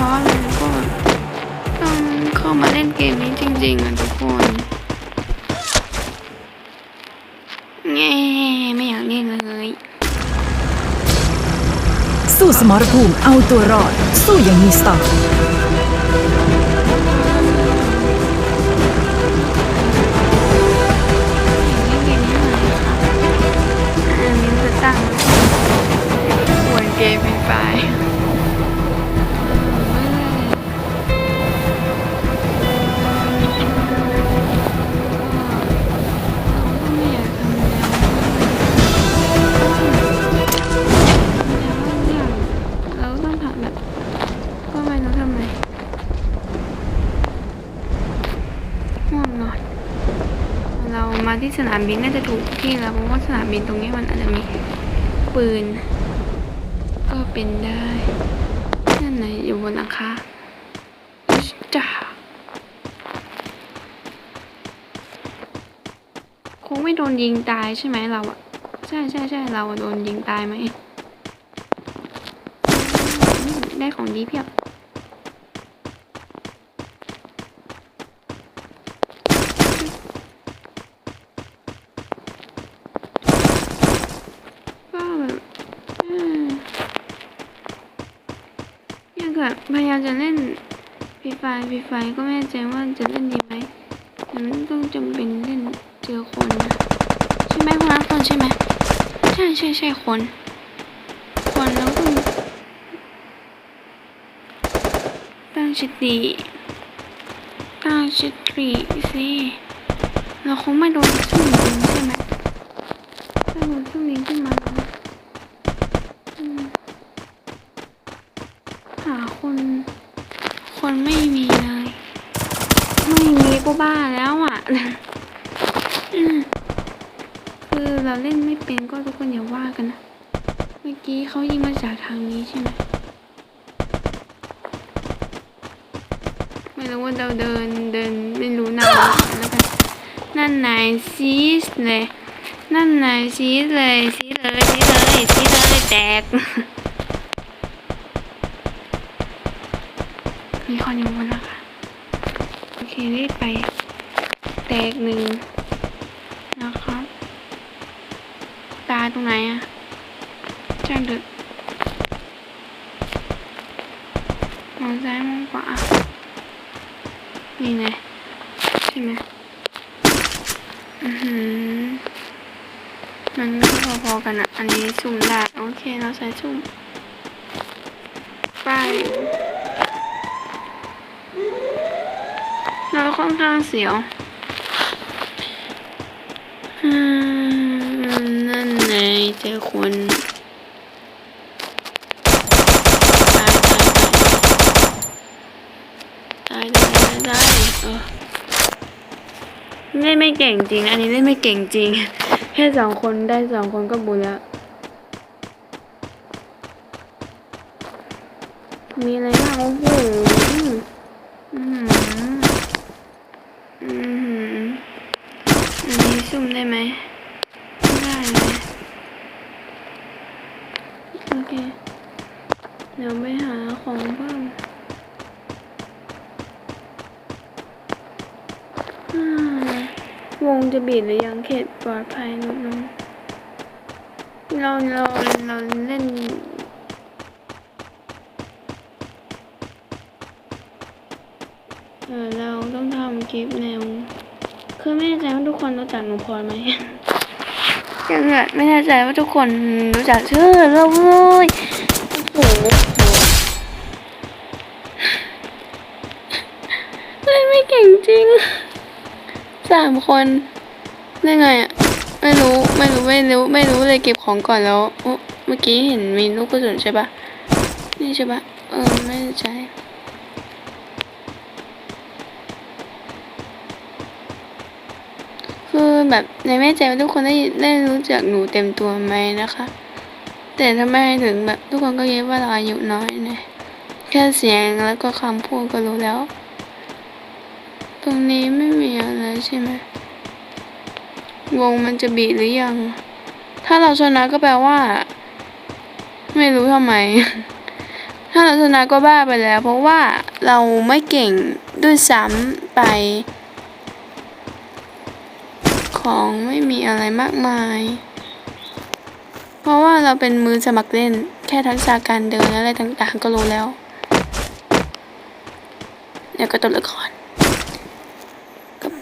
ราะว่ามันก็ต้องเข้ามาเล่นเกมนี้จริงๆอะทุกคนแง่ไม่อยากเล่นเลยสู้สมรภูมิเอาตัวรอด สู้อย่างมีสไตล์เล่นเกมนี้หน่อยค่ะอันนี้จะตั้งบนเกมฟรีไฟ เรามาที่สนามบินน่าจะถูกที่แล้วเพราะว่าสนามบินตรงนี้มันอาจจะมีปืน ก็เป็นได้นั่นไหนอยู่บนหลังคาจ้าคงไม่โดนยิงตายใช่ไหมเราอะใช่ใช่ใช่เราโดนยิงตายไหมได้ของดีเพียบ ก็แบบเออ ยังแบบพยายามจะเล่นฟรีไฟฟรีไฟก็ไม่แน่ใจว่าจะเล่นดีไหมแต่มันต้องจำเป็นเล่นเจอคนนะใช่ไหมคนนั้นคนใช่ไหมใช่ใช่ใช่คน คนแล้วก็ตั้งชิดดีตั้งชิดดีสิเราคงไม่โดนซุ่มยิงใช่ไหมถ้าโดนเครื่องบินขึ้นมาแล้วอืมหาคน คนไม่มีเลย ไม่มีก็บ้าแล้วอะ อืมคือ เราเล่นไม่เป็นก็ทุกคนอย่าว่ากันนะ เมื่อกี้เขายิงมาจากทางนี้ใช่ไหม ไม่รู้ว่าเราเดินเดินไม่รู้นานแล้วกัน นั่นนายซีสเลย นั่นนายซีสเลยซีสเลยซีสเลยซีสเลยแตก มีคนอยู่บนนะคะโอเครีบไป แตกหนึ่งนะครับ ตาตรงไหนอะจ้างเถอะมอ งซ้ายมองขวานี่ไงใช่ไหมอือหือมันก็พอๆกันอะอันนี้สุ่มได้ โอเค เราใช้สุ่ม ไป เราค่อนข้างเสียวอืมนั่นไงเจอคนตายตายตายตายตายตายเออ เล่นไม่เก่งจริง อันนี้เล่นไม่เก่งจริง แค่สองคนได้สองคนก็บุญแล้ว มีอะไรบ้างโอ้โหอืมอืมอันนี้ซุ่มได้ไหมไม่ได้เลยโอเค เดี๋ยวไปหาของเพิ่มอ่า วงจะบีดหรือยังเขตปลอดภัยนิดนึงเราเราเราเล่นเออเราต้องทำคลิปแนว คือไม่แน่ใจว่าทุกคนรู้จักหนูพรไหมยังอะไม่แน่ใจว่าทุกคนรู้จักชื่อเราเลยโอ้โหเล่นไม่เก่งจริง สามคนได้ไงอะไม่รู้ไม่รู้ไม่รู้ไม่รู้เลยเก็บของก่อนแล้วโอ้เมื่อกี้เห็นมีลูกกระสุนใช่ปะนี่ใช่ปะเออไม่แน่ใจคือแบบในแม่ใจว่าทุกคนได้ได้รู้จักหนูเต็มตัวไหมนะคะ แต่ทำไมถึงแบบทุกคนก็เย็บว่าเราอายุน้อยนะแค่เสียงแล้วก็คำพูดก็รู้แล้ว ตรงนี้ไม่มีอะไรใช่ไหมวงมันจะบีหรือยัง ถ้าเราชนะก็แปลว่า ไม่รู้ทำไม ถ้าเราชนะก็บ้าไปแล้ว เพราะว่าเราไม่เก่งด้วยซ้ำไป ของไม่มีอะไรมากมาย เพราะว่าเราเป็นมือสมัครเล่น แค่ทักษะการเดินอะไรต่างๆก็รู้แล้ว เดี๋ยวก็ตัวละคร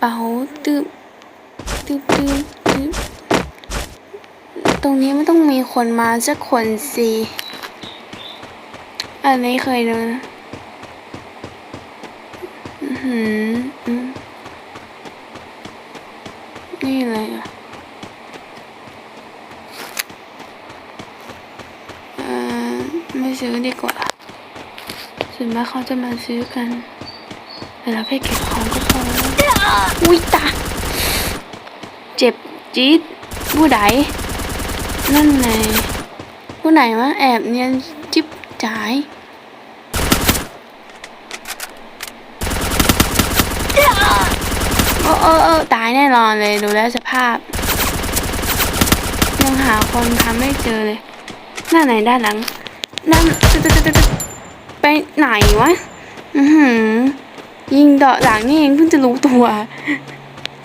เป๋าตึบตึบตึบตึบตรงนี้ไม่ต้องมีคนมาสักคนสิอันนี้เคยเดินอื้อหืมนี่อะไรอะอ่อไม่ซื้อดีกว่าส่วนมากเขาจะมาซื้อกัน แต่เราแค่เก็บของก็ อุ้ยตาเจ็บจี๊ดผู้ใดนั่นไงผู้ไหนวะแอบเนียนจิบจ่ายโอ้โอ้โอ้ตายแน่นอนเลยดูแล้วสภาพ ยังหาคนทำไม่เจอเลยหน้าไหนด้านหลังนั่นไปไหนวะ อือหือ ยิงเดาะหลังนี่เองเพิ่งจะรู้ตัว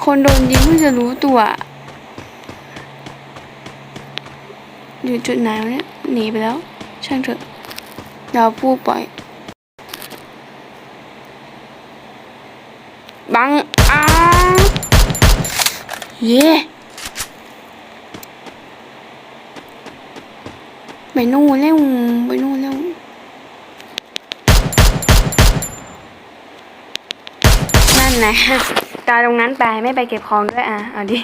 คนโดนยิงเพิ่งจะรู้ตัว อยู่จุดไหนวะเนี่ยหนีไปแล้ว ช่างเถอะเราพูดปล่อย บังอ้าเย่ไปนู่นเร็วไปนู่นเร็ว นั่นนะตายตรงนั้นไปไม่ไปเก็บของด้วยอะเอาดิ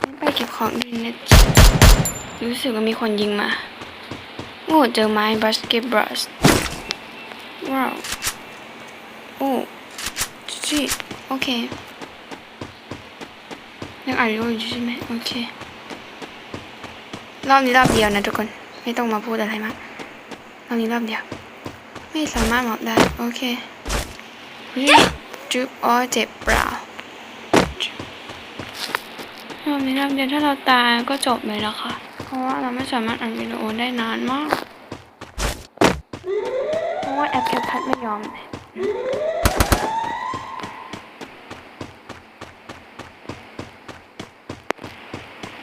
ไม่ไปเก็บของดีนะจ๊ะรู้สึกว่ามีคนยิงมาโอ้เจอไม้บาสเกตบอลว้าวโอ้จีโอเคยังอ่านอยู่ใช่ไหมโอเครอบนี้รอบเดียวนะทุกคนไม่ต้องมาพูดอะไรมากรอบนี้รอบเดียว ไม่สามารถหมอบได้ โอเค จุ๊บอ๋อเจ็บเปล่ารอบนี้รอบเดียวถ้าเราตายก็จบเลยแล้วค่ะ เพราะว่าเราไม่สามารถอ่านวิดีโอได้นานมาก เพราะว่าแอปแคปคัทไม่ยอมเลย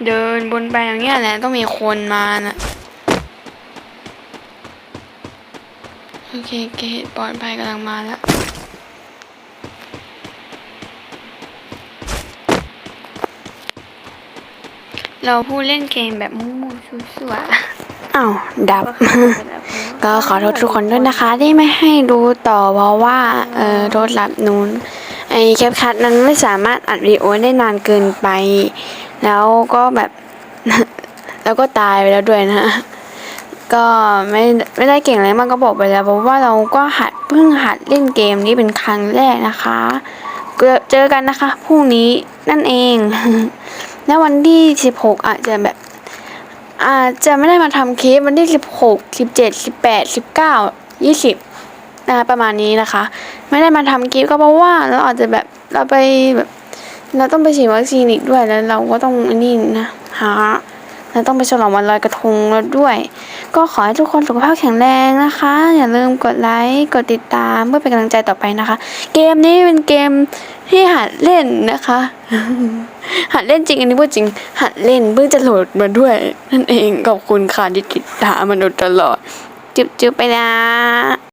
เดินบนไปอย่างเงี้ยแหละต้องมีคนมาน่ะ โอเคเกตปลอดภัยกำลังมาแล้ว เราพูดเล่นเกมแบบมุ่งๆซั่วๆอ้าวดับ ก็ขอโทษทุกคนด้วยนะคะ ที่ไม่ให้ดูต่อเพราะว่า เอ่อโทรศัพท์นู้นไอ้แคปคัทนั้นไม่สามารถอัดวิดีโอได้นานเกินไป แล้วก็แบบ แล้วก็ตายไปแล้วด้วยนะ ก็ไม่ไม่ได้เก่งอะไรมากก็บอกไปแล้วเพราะว่าเราก็หัดเพิ่งหัดเล่นเกมนี้เป็นครั้งแรกนะคะก็เจอกันนะคะพรุ่งนี้นั่นเอง แล้ววันที่สิบหกอาจจะแบบอาจจะไม่ได้มาทำคลิปวันที่สิบหกสิบเจ็ดสิบแปดสิบเก้ายี่สิบนะประมาณนี้นะคะ ไม่ได้มาทำคลิปก็เพราะว่าเราอาจจะแบบเราไปแบบเราต้องไปฉีดวัคซีนอีกด้วยแล้วเราก็ต้องนนี่นะหาเราต้องไปฉลองวันลอยกระทงแล้วด้วย ก็ขอให้ทุกคนสุขภาพแข็งแรงนะคะ อย่าลืมกดไลค์กดติดตามเพื่อเป็นกำลังใจต่อไปนะคะ เกมนี้เป็นเกมที่หัดเล่นนะคะ หัดเล่นจริงอันนี้พูดจริง หัดเล่นเพิ่งจะโหลดมาด้วย นั่นเองขอบคุณค่ะที่ติดตามมาโดตลอดจุ๊บๆไปนะ